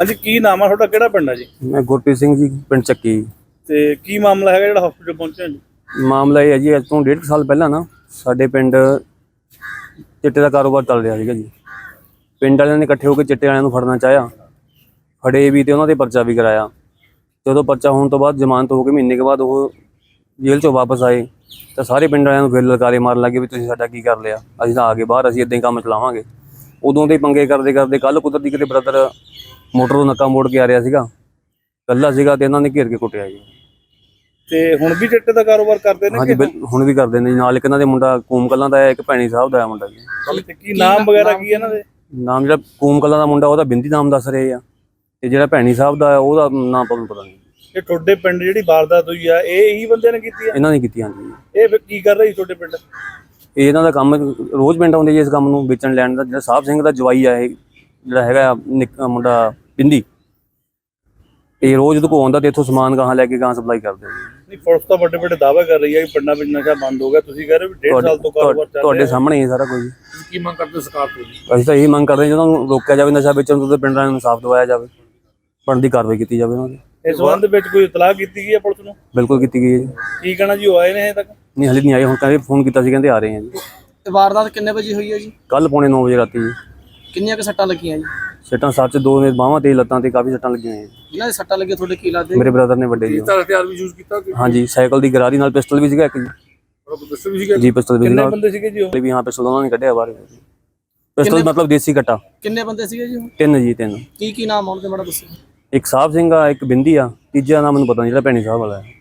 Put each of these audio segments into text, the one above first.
ਹਾਂਜੀ ਕੀ ਨਾਮ ਆ ਤੁਹਾਡਾ? ਕਿਹੜਾ ਪਿੰਡ ਆ ਜੀ? ਮੈਂ ਗੁਰਪ੍ਰੀਤ ਸਿੰਘ ਜੀ ਪਿੰਡ ਚੱਕੀ। ਤੇ ਕੀ ਮਾਮਲਾ ਹੈਗਾ ਜਿਹੜਾ ਹਸਪੀਟਲ ਪਹੁੰਚਿਆ ਜੀ? ਮਾਮਲਾ ਇਹ ਹੈ ਜੀ ਅੱਜ ਤੋਂ ਡੇਢ ਕੁ ਸਾਲ ਪਹਿਲਾਂ ਨਾ ਸਾਡੇ ਪਿੰਡ ਚਿੱਟੇ ਦਾ ਕਾਰੋਬਾਰ ਚੱਲ ਰਿਹਾ ਸੀਗਾ ਜੀ। ਪਿੰਡ ਵਾਲਿਆਂ ਨੇ ਇਕੱਠੇ ਹੋ ਕੇ ਚਿੱਟੇ ਵਾਲਿਆਂ ਨੂੰ ਫੜਨਾ ਚਾਹਿਆ। ਫੜੇ ਵੀ ਤੇ ਉਹਨਾਂ ਦੇ ਪਰਚਾ ਵੀ ਕਰਾਇਆ। ਜਦੋਂ ਪਰਚਾ ਹੋਣ ਤੋਂ ਬਾਅਦ ਜ਼ਮਾਨਤ ਹੋ ਕੇ ਮਹੀਨੇ ਕੇ ਬਾਅਦ ਉਹ ਜੇਲ੍ਹ ਚੋਂ ਵਾਪਸ ਆਏ। ਤਾਂ ਸਾਰੇ ਪਿੰਡ ਵਾਲਿਆਂ ਨੂੰ ਫਿਰ ਲਲਕਾਰੇ ਮਾਰਨ ਲੱਗੇ ਵੀ ਤੁਸੀਂ ਸਾਡਾ ਕੀ ਕਰ ਲਿਆ? ਅਸੀਂ ਤਾਂ ਆ ਗਏ ਬਾਹਰ ਅਸੀਂ ਇਦਾਂ ਹੀ ਕੰਮ ਚਲਾਵਾਂਗੇ। ਉਦੋਂ ਦੇ ਪੰਗੇ ਕਰਦੇ ਕਰਦੇ ਕੱਲ ਕੁਦਰਤੀ ਕਿਤੇ ਬ੍ਰਦਰ ਮੋਟਰ ਤੋਂ ਨੱਕਾ ਮੋੜ ਕੇ ਆ ਰਿਹਾ ਸੀਗਾ। ਕੱਲਾ ਸੀਗਾ ਤੇ ਇਹਨਾਂ ਨੇ ਘੇਰ ਕੇ ਕੁੱਟਿਆ ਜੀ। ਤੇ ਹੁਣ ਵੀ ਚਿੱਟੇ ਦਾ ਕਾਰੋਬਾਰ ਕਰਦੇ ਨੇ ਹਾਂਜੀ ਕਿ ਬਿਲ- ਹੁਣ ਵੀ ਕਰਦੇ ਨੇ ਜੀ। ਨਾਲ ਇੱਕ ਇਹਨਾਂ ਦੇ ਮੁੰਡਾ ਕੂਮ ਕਲਾਂ ਦਾ ਹੈ ਇੱਕ ਭੈਣੀ ਸਾਹਿਬ ਦਾ ਹੈ ਮੁੰਡਾ ਜੀ। ਤੇ ਕੀ ਨਾਮ ਵਗੈਰਾ ਕੀ ਹੈ ਇਹਨਾਂ ਦੇ? ਨਾਮ ਜਿਹੜਾ ਕੂਮ ਕਲਾਂ ਦਾ ਮੁੰਡਾ ਉਹਦਾ ਬਿੰਦੀ ਨਾਮ ਦੱਸ ਰਹੇ ਆ। ਤੇ ਜਿਹੜਾ ਭੈਣੀ ਸਾਹਿਬ ਦਾ ਹੈ ਉਹਦਾ ਨਾਮ ਪਤਾ ਪਤਾ ਨਹੀਂ। ਇਹ ਤੁਹਾਡੇ ਪਿੰਡ ਜਿਹੜੀ ਵਾਰਦਾਤ ਹੋਈ ਆ ਇਹ ਇਹੀ ਬੰਦੇ ਨੇ ਕੀਤੀ ਆ? ਇਹਨਾਂ ਨੇ ਕੀਤੀ ਹਾਂਜੀ। ਇਹ ਫਿਰ ਕੀ ਕਰ ਰਹੀ ਤੁਹਾਡੇ ਪਿੰਡ? ਇਹ ਇਹਨਾਂ ਦਾ ਕੰਮ ਰੋਜ਼ ਪਿੰਡ ਆਉਂਦੇ ਜੀ ਇਸ ਕੰਮ ਨੂੰ ਵੇਚਣ ਲੈਣ ਦਾ। ਜਿਹੜਾ ਸਾਹਿਬ ਸਿੰਘ ਦਾ ਜਵਾਈ ਆ ਇਹ ਜਿਹੜਾ ਹੈਗਾ ਨਿੱਕ- ਮੁੰਡਾ ਬਿੰਦੀ ਇਹ ਰੋਜ਼ ਕੋਲ ਆਉਂਦਾ ਤੇ ਇੱਥੋਂ ਸਮਾਨ ਗਾਹਾਂ ਲੈ ਕੇ ਗਾਹਾਂ ਸਪਲਾਈ ਕਰਦੇ ਜੀ ਨਹੀਂ ਪੁਲਿਸ ਤਾਂ ਵੱਡੇ ਵੱਡੇ ਦਾਅਵੇ ਕਰ ਰਹੀ ਹੈ ਕਿ ਪਿੰਡਾਂ ਵਿੱਚ ਨਸ਼ਾ ਬੰਦ ਹੋ ਗਿਆ। ਤੁਸੀਂ ਕਹਿ ਰਹੇ ਹੋ ਵੀ ਡੇਢ ਸਾਲ ਤੋਂ ਕਾਰੋਬਾਰ ਚੱਲ ਤੁਹਾਡੇ ਸਾਹਮਣੇ ਹੀ ਸਾਰਾ ਕੁਝ। ਕੀ ਮੰਗ ਕਰਦੇ ਸਰਕਾਰ ਤੋਂ ਜੀ? ਅਸੀਂ ਤਾਂ ਇਹੀ ਮੰਗ ਕਰਦੇ ਹਾਂ ਜਦੋਂ ਨੂੰ ਰੋਕਿਆ ਜਾਵੇ ਨਸ਼ਾ ਵੇਚਣ ਤੋਂ ਤੇ ਪਿੰਡਾਂ ਨੂੰ ਇਨਸਾਫ ਦਿਵਾਇਆ ਜਾਵੇ। ਬਣਦੀ ਕਾਰਵਾਈ ਕੀਤੀ ਜਾਵੇ ਉਹਨਾਂ ਦੀ। ਇਸ ਸੰਬੰਧ ਵਿੱਚ ਕੋਈ ਇਤਲਾਹ ਕੀਤੀ ਗਈ ਹੈ ਪੁਲਿਸ ਨੂੰ? ਬਿਲਕੁਲ ਕੀਤੀ ਗਈ ਹੈ ਜੀ। ਕੀ ਕਹਿਣਾ ਜੀ ਉਹ ਆਏ ਨੇ ਹਜੇ ਤੱਕ? ਨਹੀਂ ਹਲੇ ਨਹੀਂ ਆਏ। ਹੁਣ ਕਹਿੰਦੇ ਫੋਨ ਕੀਤਾ ਸੀ ਕਹਿੰਦੇ ਆ ਰਹੇ ਆ ਜੀ। ਇਹ ਵਾਰਦਾਤ ਕਿੰਨੇ ਵਜੇ ਹੋਈ ਹੈ ਜੀ? ਕੱਲ ਪੌਣੇ 9 ਵਜੇ ਰਾਤੀ ਜੀ। ਕਿੰਨੀਆਂ ਕੁ ਸੱਟਾਂ ਲੱਗੀਆਂ ਜੀ? ਸੱਟਾਂ ਸੱਚ ਦੋ ਨੇ ਬਾਹਾਂ ਤੇ ਲੱਤਾਂ ਤੇ ਕਾਫੀ ਸੱਟਾਂ ਲੱਗੀਆਂ ਜੀ। ਜਿਨ੍ਹਾਂ ਦੇ ਸੱਟਾਂ ਲੱਗੀਆਂ ਤੁਹਾਡੇ ਕੀ ਲੱਗਦੇ ਮੇਰੇ ਬ੍ਰਦਰ ਨੇ ਵੱਡੇ ਜੀ। ਤਾਂ ਹਥਿਆਰ ਵੀ ਯੂਜ਼ ਕੀਤਾ ਕਿ ਹਾਂਜੀ ਸਾਈਕਲ ਦੀ ਗਰਾਰੀ ਨਾਲ ਪਿਸਟਲ ਵੀ ਸੀਗਾ ਇੱਕ ਜੀ। ਉਹ ਵੀ ਸੀਗਾ। ਜੀ ਪਿਸਟਲ ਵੀ ਕਿੰਨੇ ਨਾਲ ਬੰਦੇ ਸੀਗੇ ਜੀ ਉਹ? ਵੀ ਹਾਂ ਪਿਸਟਲ ਉਹਨਾਂ ਨੇ ਕੱਢਿਆ ਬਾਹਰ। ਪਿਸਟਲ ਮਤਲਬ ਦੇਸੀ ਕੱਟਾ ਕਿੰਨੇ ਬੰਦੇ ਸੀਗੇ ਜੀ ਉਹ? ਤਿੰਨ ਜੀ ਤਿੰਨ। ਕੀ ਕੀ ਨਾਮ ਆਉਣ ਤੇ ਮਾੜਾ ਦੱਸੋ। ਇੱਕ ਸਾਹਿਬ ਸਿੰਘ ਆ ਇੱਕ ਬਿੰਦੀ ਆ। ਤੀਜਾ ਨਾਮ ਮੈਨੂੰ ਪਤਾ ਨਹੀਂ ਜਿਹੜਾ ਭੈਣੀ ਸਾਹਿਬ ਵਾਲਾ ਹੈ।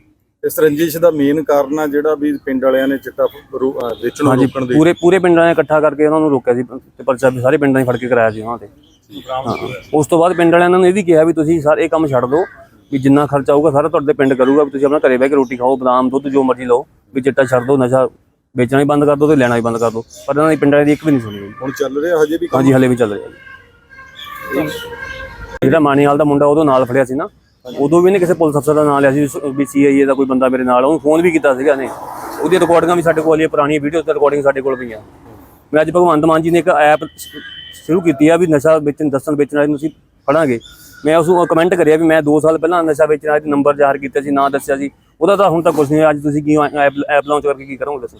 ਇਸ ਰੰਜਿਸ਼ ਦਾ ਮੇਨ ਕਾਰਨ ਆ ਜਿਹੜਾ ਵੀ ਪਿੰਡ ਵਾਲਿਆਂ ਨੇ ਚਿੱਟਾ ਵੇਚਣ ਨੂੰ ਰੋਕਣ ਦੇ। ਪੂਰੇ ਪੂਰੇ ਪਿੰਡਾਂ ਨੇ ਇਕੱਠਾ ਕਰਕੇ ਉਹਨਾਂ ਨੂੰ ਰੋਕਿਆ ਸੀ ਤੇ ਪਰਚਾ ਵੀ ਸਾਰੇ ਪਿੰਡਾਂ 'ਚ ਫੜ ਕੇ ਕਰਾਇਆ ਸੀ ਉਹਨਾਂ ਤੇ। ਹਾਂ। ਉਸ ਤੋਂ ਬਾਅਦ ਪਿੰਡ ਵਾਲਿਆਂ ਨੇ ਇਹ ਵੀ ਕਿਹਾ ਵੀ ਤੁਸੀਂ ਸਾਰੇ ਇਹ ਕੰਮ ਛੱਡ ਦਿਓ ਵੀ ਜਿੰਨਾ ਖਰਚਾ ਆਊਗਾ ਸਾਰਾ ਤੁਹਾਡੇ ਪਿੰਡ ਕਰੂਗਾ ਵੀ ਤੁਸੀਂ ਆਪਣਾ ਘਰੇ ਬਹਿ ਕੇ ਰੋਟੀ ਖਾਓ ਬਦਾਮ ਦੁੱਧ ਜੋ ਮਰਜ਼ੀ ਲਓ ਵੀ ਚਿੱਟਾ ਛੱਡ ਦਿਓ ਨਸ਼ਾ ਵੇਚਣਾ ਹੀ ਬੰਦ ਕਰ ਦਿਓ ਤੇ ਲੈਣਾ ਹੀ ਬੰਦ ਕਰ ਦਿਓ। ਪਰ ਇਹਨਾਂ ਦੀ ਪਿੰਡ ਵਾਲਿਆਂ ਦੀ ਇੱਕ ਵੀ ਨਹੀਂ ਸੁਣੀ ਗਈ ਹੁਣ ਚੱਲ ਰਿਹਾ ਹਜੇ ਵੀ ਹਾਂਜੀ ਹਲੇ ਵੀ ਚੱਲ ਰਿਹਾ ਜੀ। ਜਿਹੜਾ ਮਾਣੀਵਾਲ ਦਾ ਮੁੰਡਾ ਉਦੋਂ ਨਾਲ ਫੜਿਆ ਸੀ ਨਾ ਉਦੋਂ ਵੀ ਇਹਨੇ ਕਿਸੇ ਪੁਲਿਸ ਅਫਸਰ ਦਾ ਨਾਮ ਲਿਆ ਸੀ ਵੀ ਸੀਆਈਏ ਦਾ ਕੋਈ ਬੰਦਾ ਮੇਰੇ ਨਾਲ ਉਹਨੂੰ ਫੋਨ ਵੀ ਕੀਤਾ ਸੀਗਾ ਨੇ ਉਹਦੀ ਰਿਕਾਰਡਿੰਗਾਂ ਵੀ ਸਾਡੇ ਕੋਲ ਆਲੀਆਂ ਪੁਰਾਣੀਆਂ ਵੀਡੀਓ ਤੇ ਰਿਕਾਰਡਿੰਗ ਸਾਡੇ ਕੋਲ ਪਈਆਂ। ਮੈਂ ਅੱਜ ਭਗਵੰਤ ਮਾਨ ਜੀ ਨੇ ਇੱਕ ਐਪ ਸ਼ੁਰੂ ਕੀਤੀ ਆ ਵੀ ਨਸ਼ਾ ਵੇਚਣ ਦੱਸਣ ਵੇਚਣ ਵਾਲੇ ਨੂੰ ਅਸੀਂ ਫੜਾਂਗੇ। ਮੈਂ ਉਸ ਨੂੰ ਕਮੈਂਟ ਕਰਿਆ ਵੀ ਮੈਂ 2 ਸਾਲ ਪਹਿਲਾਂ ਨਸ਼ਾ ਵੇਚਣ ਵਾਲੇ ਦੇ ਨੰਬਰ ਜ਼ਾਹਰ ਕੀਤਾ ਸੀ ਨਾਂ ਦੱਸਿਆ ਸੀ। ਉਹਦਾ ਤਾਂ ਹੁਣ ਤੱਕ ਕੁਝ ਨਹੀਂ ਅੱਜ ਤੁਸੀਂ ਕੀ ਐਪ ਲਾਂਚ ਕਰਕੇ ਕੀ ਕਰੋਗੇ ਦੱਸੋ?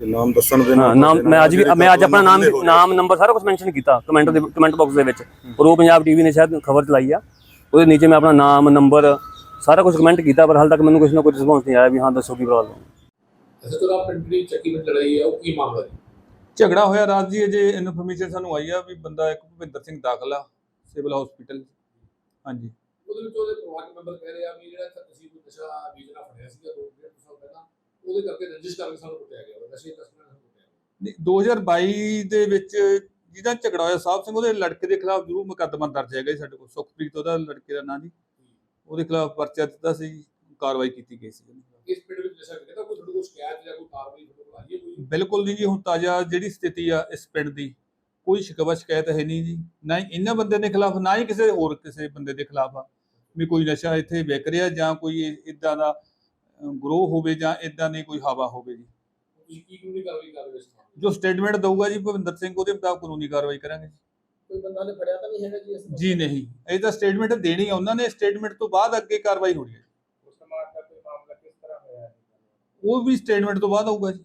ਤੇ ਨਾਮ ਦੱਸਣ ਦੇ ਹਾਂ ਨਾਲ ਨਾਮ ਮੈਂ ਅੱਜ ਵੀ ਮੈਂ ਅੱਜ ਆਪਣਾ ਨਾਮ ਨਾਮ ਨੰਬਰ ਸਾਰਾ ਕੁਝ ਮੈਂਸ਼ਨ ਕੀਤਾ ਕਮੈਂਟ ਦੇ ਕਮੈਂਟ ਬਾਕਸ ਦੇ ਵਿੱਚ। ਉਹ ਪੰਜਾਬ ਟੀਵੀ ਨੇ ਸ਼ਾਇਦ ਖਬਰ ਚਲਾਈ ਆ। ਉਹਦੇ ਨੀਚੇ ਮੈਂ ਆਪਣਾ ਨਾਮ ਨੰਬਰ ਸਾਰਾ ਕੁਝ ਕਮੈਂਟ ਕੀਤਾ ਪਰ ਹਾਲ ਤੱਕ ਮੈਨੂੰ ਕੁਝ ਨਾ ਕੋਈ ਰਿਸਪੌਂਸ ਨਹੀਂ ਆਇਆ ਵੀ ਹਾਂ ਦੱਸੋ ਕੀ ਪ੍ਰੋਬਲਮ ਅਸਲ ਤੋਂ ਆਪ ਪਿੰਡ ਦੀ ਚੱਕੀ ਵਿੱਚ ਲੜਾਈ ਹੈ ਉਹ ਕੀ ਮਾਮਲਾ ਜੀ? ਝਗੜਾ ਹੋਇਆ ਰਾਤ ਜੀ ਅਜੇ ਇਨਫੋਰਮੇਸ਼ਨ ਸਾਨੂੰ ਆਈ ਆ ਵੀ ਬੰਦਾ ਇੱਕ ਭੁਪਿੰਦਰ ਸਿੰਘ ਦਾਖਲ ਆ ਸਿਵਲ ਹਸਪੀਟਲ ਹਾਂਜੀ। ਉਹਦੇ ਵਿੱਚ ਉਹਦੇ ਪਰਿਵਾਰਕ ਮੈਂਬਰ ਕਹਿ ਰਹੇ ਆ ਵੀ ਜਿਹੜਾ ਅਸੀਂ ਕੋਈ ਨਸ਼ਾ ਵੇਚਣਾ ਫੜਿਆ ਸੀਗਾ ਦੋ ਡੇਢ ਸਾਲ ਪਹਿਲਾਂ ਉਹਦੇ ਕਰਕੇ ਰੰਜਿਸ਼ ਕਰਕੇ ਸਾਨੂੰ ਕੁੱਟਿਆ ਗਿਆ ਵਾ। ਨਸ਼ੇ ਤਸਕਰਾਂ ਨੂੰ ਕੁੱਟਿਆ ਗਿਆ। ਨਹੀਂ, 2022 ਦੇ ਵਿੱਚ ਜਿਹਦਾ ਝਗੜਾ ਹੋਇਆ ਸਾਹਿਬ ਸਿੰਘ ਉਹਦੇ ਲੜਕੇ ਦੇ ਖਿਲਾਫ ਜ਼ਰੂਰ ਮੁਕੱਦਮਾ ਦਰਜ ਹੈਗਾ ਜੀ ਸਾਡੇ ਕੋਲ ਸੁਖਪ੍ਰੀਤ ਉਹਦਾ ਲੜਕੇ ਦਾ ਨਾਂ ਜੀ। ਉਹਦੇ ਖਿਲਾਫ ਪਰਚਾ ਦਿੱਤਾ ਸੀ ਕਾਰਵਾਈ ਕੀਤੀ ਗਈ ਸੀ ਇਸ ਪਿੰਡ ਵਿੱਚ ਨਸ਼ਾ ਵਿਕਦਾ ਕੋਈ ਤੁਹਾਡੇ ਕੋਲ ਸ਼ਿਕਾਇਤ ਜਾਂ ਕੋਈ ਕਾਰਵਾਈ ਤੁਹਾਡੇ ਕੋਲ ਆਈ ਹੈ ਕੋਈ? ਬਿਲਕੁਲ ਨਹੀਂ ਜੀ ਹੁਣ ਤਾਜ਼ਾ ਜਿਹੜੀ ਸਥਿਤੀ ਆ ਇਸ ਪਿੰਡ ਦੀ ਕੋਈ ਸ਼ਿਕਵਾ ਸ਼ਿਕਾਇਤ ਹੈ ਨਹੀਂ ਜੀ। ਨਾ ਹੀ ਇਹਨਾਂ ਬੰਦੇ ਦੇ ਖਿਲਾਫ ਨਾ ਹੀ ਕਿਸੇ ਹੋਰ ਕਿਸੇ ਬੰਦੇ ਦੇ ਖਿਲਾਫ ਆ। ਵੀ ਕੋਈ ਨਸ਼ਾ ਇੱਥੇ ਵਿਕ ਰਿਹਾ ਜਾਂ ਕੋਈ ਇਦਾਂ ਦਾ ਗਰੋਹ ਹੋਵੇ ਜਾਂ ਇਦਾਂ ਦੀ ਕੋਈ ਹਵਾ ਹੋਵੇ ਜੀ। ਤੁਸੀਂ ਕੀ ਕਾਨੂੰਨੀ ਕਾਰਵਾਈ ਕਰ ਰਹੇ ਹੋ ਇਸ ਮਾਮਲੇ 'ਚ? ਜੋ ਸਟੇਟਮੈਂਟ ਦਊਗਾ ਜੀ ਭਵਿੰਦਰ ਸਿੰਘ ਉਹਦੇ ਮੁਤਾਬਕ ਕਾਨੂੰਨੀ ਕਾਰਵਾਈ ਕਰਾਂਗੇ ਕੋਈ ਬੰਦਾ ਨੇ ਫੜਿਆ ਤਾਂ ਨਹੀਂ ਹੈਗਾ ਜੀ ਇਸ ਨੂੰ ਜੀ ਨਹੀਂ ਇਹ ਤਾਂ ਸਟੇਟਮੈਂਟ ਦੇਣੀ ਆ ਉਹਨਾਂ ਨੇ ਸਟੇਟਮੈਂਟ ਤੋਂ ਬਾਅਦ ਅੱਗੇ ਕਾਰਵਾਈ ਹੋਣੀ ਹੈ। ਉਸ ਸਮਾਜ ਦਾ ਕੋਈ ਮਾਮਲਾ ਕਿਸ ਤਰ੍ਹਾਂ ਹੋਇਆ ਹੈ ਉਹ ਵੀ ਸਟੇਟਮੈਂਟ ਤੋਂ ਬਾਅਦ ਆਊਗਾ ਜੀ।